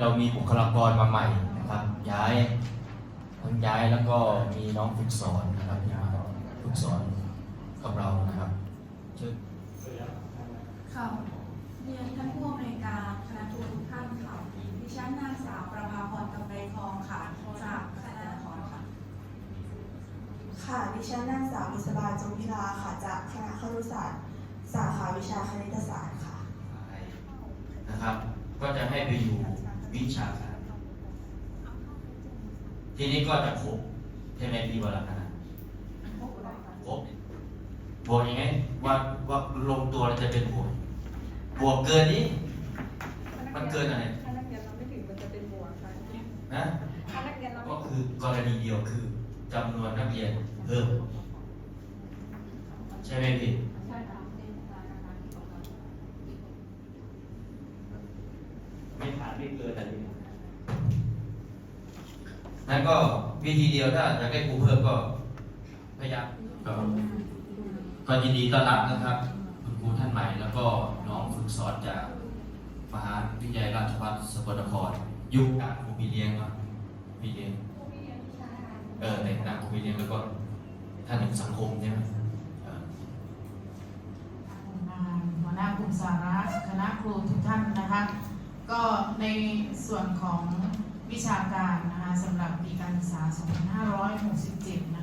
เรามีบุคลากรมาใหม่นะครับ ย้ายทั้งย้ายแล้วก็มีน้องฝึกสอนนะครับที่มาฝึกสอนกับเรานะครับเชิญค่ะเรียนท่านผู้อำนวยการคณะทูตทุกท่านค่ะดิฉันนางสาวประภาพรกำไรทองค่ะจากคณะนครค่ะค่ะดิฉันนางสาวอิสบาจงพิลาค่ะจากคณะครุศาสตร์ สาขาวิชาคณิตศาสตร์ค่ะนะครับ ก็จะให้ไปอยู่ วิชาการทีนี้ก็จะครบใช่ไหมพี่วรคณะครบบวกยังไงว่าว่าลงตัวแล้วจะเป็นบวกบวกเกินนี้ มันเกินอะไรถ้านักเรียนเราไม่ถึงมันจะเป็นบวกค่ะนะถ้านักเรียนเราก็ไม่คือกรณีเดียวคือจำนวนนักเรียนเพิ่มใช่ไหมพี่ ใช่ค่ะ ไม่ผ่านไม่เกินอะไรนั่นก็วิธีเดียวถ้าอยากได้ครูเพิ่มก็พยายามก็ก็ยินดีต้อนรับนะครับ คุณครูท่านใหม่แล้วก็น้องฝึกสอนจากมหาวิทยาลัยราชภัฏสกลนคร ยุคการครูพี่เลี้ยงเนาะพี่เลี้ยงเออในการครูพี่เลี้ยงแล้วก็ท่านหนึ่งสังคมใช่ไหมเออหัวหน้ากลุ่มสาระคณะครูทุกท่านนะคะ ก็ในส่วนของวิชาการนะคะสำหรับปีการศึกษา 2567นะคะ